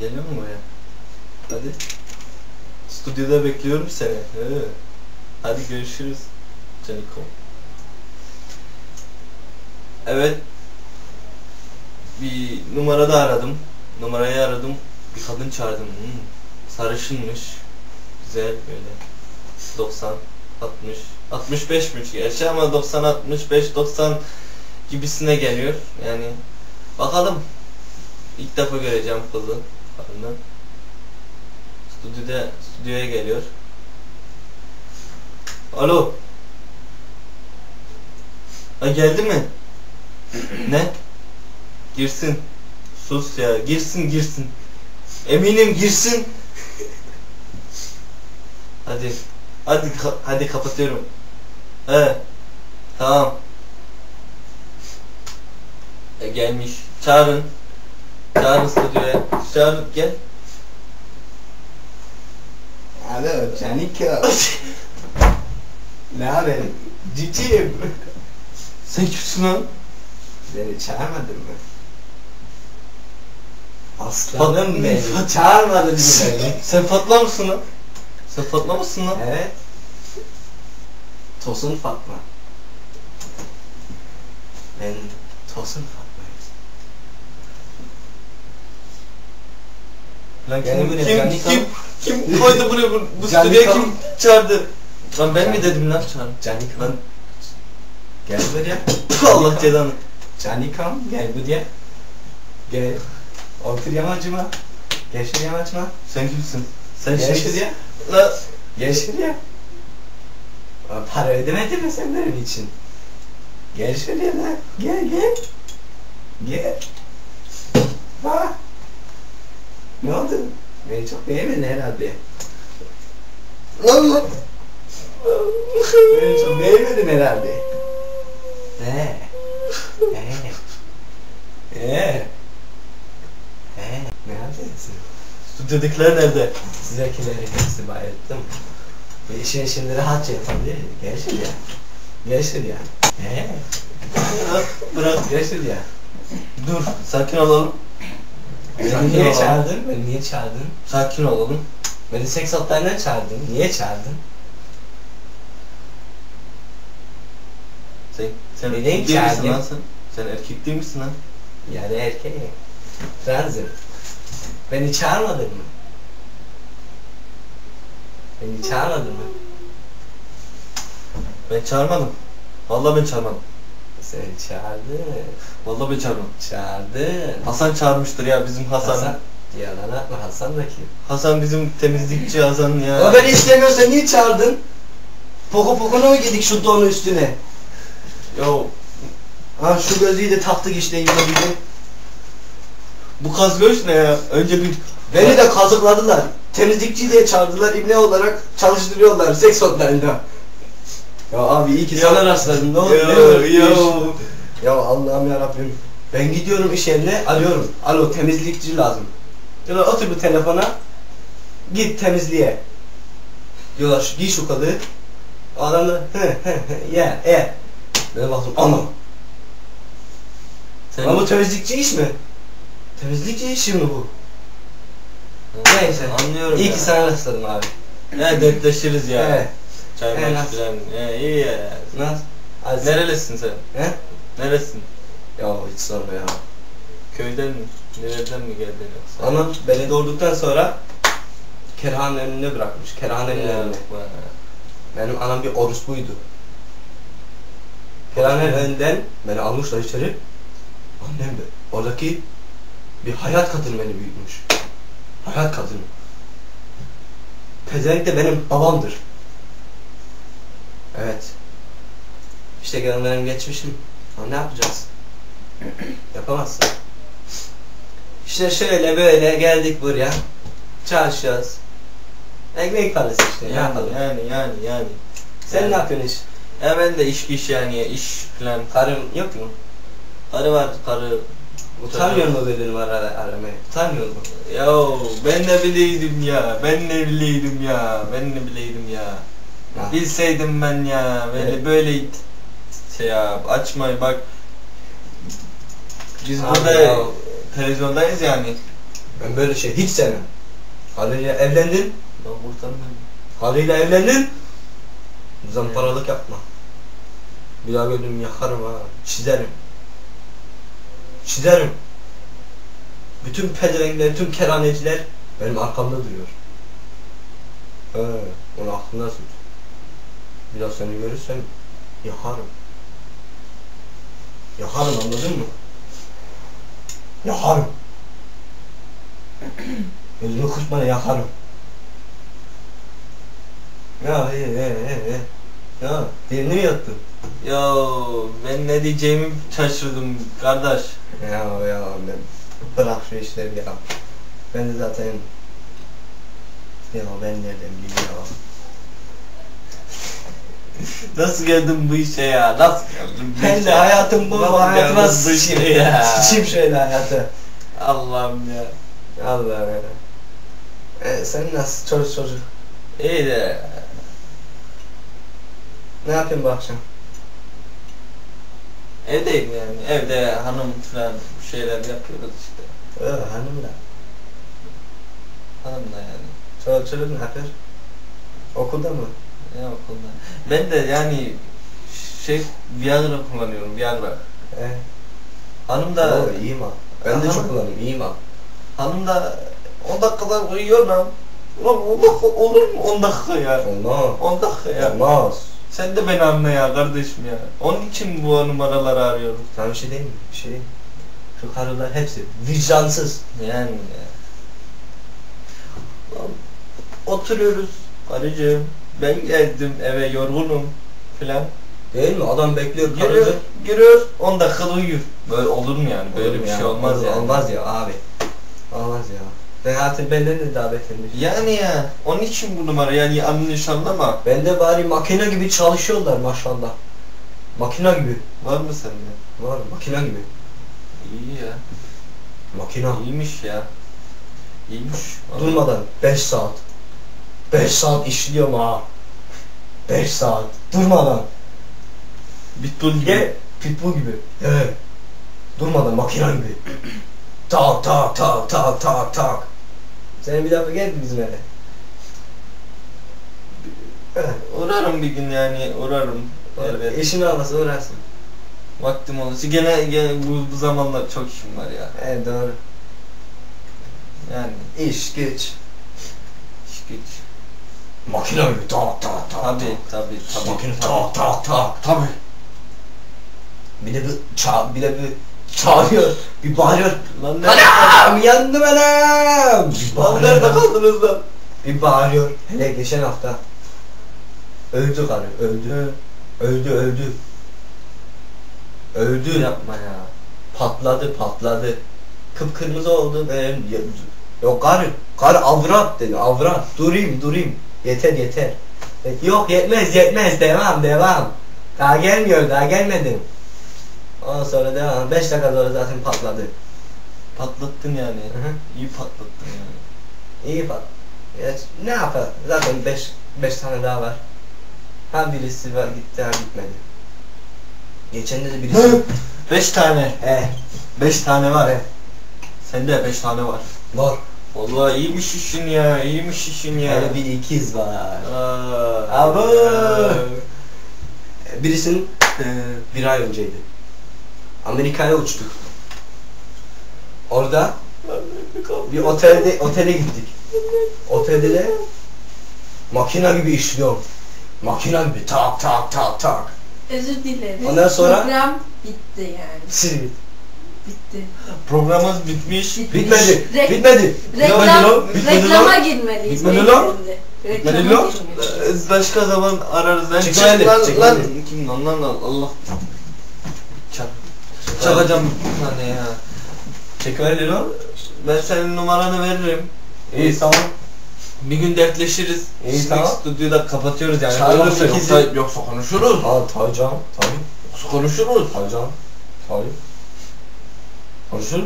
Geliyor mu buraya? Hadi. Stüdyoda bekliyorum seni. He. Hadi görüşürüz. Canikom. Evet. Bir numarada aradım. Numarayı aradım. Bir kadın çağırdım. Hmm. Sarışınmış. Güzel böyle. 90, 60, 65'miş gerçi ama 90, 65, 90 gibisine geliyor. Yani bakalım. İlk defa göreceğim kızı. Kadını. Stüdyoda, stüdyoya geliyor. Alo. Ha geldi mi? ne? Girsin. Sus ya. Girsin girsin. Eminim girsin. hadi. Hadi hadi kapatıyorum. He. Tamam. E, gelmiş. Çağırın. Çağırın stüdyoya. Çağırın gel. Alo Canika. ne haber? Cicim. Sen kimsin lan? Beni çağırmadın mı? Aslanım beni. Çağırmadın mı beni? Sen Fatma mısın lan? Sen Fatma mısın lan? evet. Tosun Fatma. Ben Tosun Fatma'yım. Lan kim, kim, Canika. kim, kim koydu buraya bu, bu stüdyoya kim çağırdı? Lan ben mi dedim lan çağır? Canika. Lan Gel buraya. Allah cezanı. Canikam gel buraya. Gel. Otur yamacıma. Gel şuraya yamacıma. Sen kimsin? Sen Gel şuraya. Lan Gel şuraya. Para ödemedin mi sen benim için? Gel şuraya lan. Gel gel. Gel. Bak. Ne oldu? Beni çok beğenmedin herhalde. lan lan. Beni çok beğenmedin herhalde. He. He. He. He. Ne yapıyorsun? Stüdyodakiler nerede? Sizinkileri hepsi bayılttım. Ve işin şimdi rahatça yapabilir. Gel şuraya. Gel şuraya. He. Bırak, bırak. Şuraya. Dur, sakin olalım. Beni niye çağırdın? Beni niye çağırdın? Sakin olalım. Beni seks hotlarına çağırdın. Niye çağırdın? Sen, sen Neden erkek değil misin çağırdın? lan sen? Sen erkek değil misin lan? Yani erkeğim. Transım. Beni çağırmadın mı? Beni çağırmadın mı? Ben çağırmadım. Vallahi ben çağırmadım. Seni çağırdı. Vallahi ben çağırmadım. Çağırdı. Hasan çağırmıştır ya bizim Hasan. Hasan. Hasan, Yalan atma Hasan da kim? bizim temizlikçi Hasan ya. O beni istemiyorsa niye çağırdın? Poko pokona mı gidik şu donu üstüne? Yo, Ha şu gözlüğü de taktık işte yine gibi. bu kaz göğüs ne ya? Önce bir... Beni de kazıkladılar. Temizlikçi diye çağırdılar ibne olarak çalıştırıyorlar seks otlarında. Ya abi iyi ki sana rastladım ne oldu? ne yo. Ya Allah'ım ya Rabbim. Ben gidiyorum iş yerine arıyorum. Alo temizlikçi lazım. Diyorlar otur bu telefona. Git temizliğe. Diyorlar şu, giy şu kılığı. Adam da hı hı hı ye ye. Ben baktım. Sen... Ama bu temizlikçi iş mi? Temizlikçi işi mi bu? Neyse. Anlıyorum İyi ya. ki sana rastladım abi. Ya dertleşiriz ya. Evet. Çay Evet, maç nasıl? filan. He, iyi ya. Nasıl? Sen- Nerelisin sen? He? Neresin? Ya hiç sorma ya. Köyden mi? Nereden mi geldin yoksa? Anam beni doğurduktan sonra kerhanenin önüne bırakmış. Kerhanenin önüne. Benim anam bir orospuydu. Kerhanenin önünden beni almışlar içeri. Annem de oradaki bir hayat kadını beni büyütmüş. Hayat kadını. Pezevenk de benim babamdır. Evet. İşte gelen benim geçmişim. Ama ne yapacağız? Yapamazsın. İşte şöyle böyle geldik buraya. Çalışıyoruz. Ekmek parası işte. Ne Yani, yapalım? yani yani yani. Sen Yani. ne yapıyorsun iş? Ya ben de iş iş yani iş filan. Karım yok mu? Karı var karı. Utanmıyor mu böyle numara aramaya? Utanmıyor mu? Ya ben ne bileydim ya. Ben ne bileydim ya. Ben ne bileydim ya. Bilseydim ben ya. Böyle Evet. böyle şey ya açmayı bak. Biz Abi burada ya. televizyondayız yani. Ben böyle şey hiç sevmem. Karıyla evlendin, Ben kurtarmıyorum. karıyla evlendin. Zamparalık yapma. Bir daha gördüm yakarım ha. Çizerim. Çizerim. Bütün pezevenkler, tüm keraneciler benim arkamda duruyor. He, onu aklında tut. Bir daha seni görürsem yakarım. Yakarım anladın mı? Yakarım. Gözümü kırpmana yakarım. Ya he he he he. Ya dilini mi yattın? Ya ben ne diyeceğimi şaşırdım kardeş. Ya ya ben bırak şu işleri ya. Ben de zaten ya ben nereden bileyim ya. Nasıl geldin bu işe ya? Nasıl geldin bu Ben işe? de hayatım bu Nasıl hayatıma bu işe sıçayım ya? Sıçayım şöyle hayatı. Allah'ım ya. Allah ya. E, sen nasıl çocuk çocuk? İyi de Ne yapıyorsun bu akşam? evdeyim yani. Evde hanım falan bir şeyler yapıyoruz işte. Ee, hanımla. Hanımla yani. Çocuk çocuk ne yapıyor? Okulda mı? Ne okulda. Ben de yani şey Viagra kullanıyorum Viagra. E. Hanım da Oo, iyiyim ha. Ben de Aha. çok kullanıyorum, iyiyim ha. hanım da 10 dakikada uyuyor lan. Ulan 10 dakika olur mu 10 dakika ya? Olmaz. 10 dakika ya. Olmaz. Sen de beni anla ya kardeşim ya. Onun için bu numaraları arıyorum. Sana bir şey diyeyim mi? Bir şey mi? Şu karılar hepsi vicdansız. Yani ya. Oturuyoruz karıcığım. Ben geldim eve yorgunum filan. Değil mi? Adam bekliyor Giriyor, karıcı. giriyor 10 dakikada uyuyor. Böyle olur mu yani? Böyle Olur bir ya, şey olmaz olur, yani. Olmaz ya abi. Olmaz ya. Ben hayatım benden de davet etmiş. Yani ya. Onun için bu numara yani yanlış anlama. Ben de bari makine gibi çalışıyorlar maşallah. Makine gibi. Var mı sende? Var makine gibi. İyi ya. Makine. İyiymiş ya. İyiymiş. Durmadan 5 saat. 5 saat işliyorum ha. 5 saat. Durmadan. Bitbull gibi. Gel. Pitbull gibi. Evet. Durmadan makine gibi. tak tak tak tak tak tak. Sen bir defa gel bizim eve. Uğrarım bir gün yani uğrarım. Evet. Eşini alması uğrarsın. Vaktim olursa gene, gene bu, bu zamanlar çok işim var ya. Evet doğru. Yani İş güç. iş güç. Makine gibi tak tak tak. Tabi tabi tabi. Makine tak tak tak. Tabi. Bir de bir ça bir de bir çağırıyor. Bir bağırıyor. Lan nerede, Anam yandım anam. Lan nerede kaldınız lan? Bir bağırıyor. Hele geçen hafta. Öldü karı öldü. Öldü öldü. Öldü. Yapma ya. Patladı patladı. Kıpkırmızı oldu ben yok karı karı avrat dedi avrat durayım durayım yeter yeter. Yok yetmez yetmez. Devam devam. Daha gelmiyor daha gelmedim. Ondan sonra devam. 5 dakika sonra zaten patladı. Patlattın yani. Hı hı. İyi patlattın yani. iyi pat ya, ne yapar zaten 5 5 tane daha var. Ha birisi var gitti ha gitmedi. Geçen de birisi Beş tane. he. Beş tane var. he. Sende beş tane var. var Vallahi iyiymiş işin ya. iyiymiş işin ya. hele bir ikiz var Aa, ya. Birisinin eee, bir ay önceydi. Amerika'ya uçtuk. Orada bir otelde otele gittik. Otelde de makina gibi işliyorum. Makina gibi tak tak tak tak. Özür dilerim. Ondan sonra- Program bitti yani. Sivit. Bitti. Programımız bitmiş. Bitmedi. Re- Bitmedi. Reklam, Bitmedi lan. Bitmedi reklama lan. girmeliyiz. Bitmedi lan. Bitmedi lan. Ee, Başka zaman ararız. Ben Çek lan lan. Kim lan lan lan Allah. Çak. Çakacağım bir tane ya. Çek öyle lan. Ben senin numaranı veririm. İyi tamam. Bir gün dertleşiriz. İyi, Şimdi tamam. Stüdyoyu da kapatıyoruz yani. Çağırın Olursa sekizi. yoksa, yoksa konuşuruz. Ha tabii canım. Tabii. Yoksa konuşuruz. Tabii canım. Tabii. Konuşur.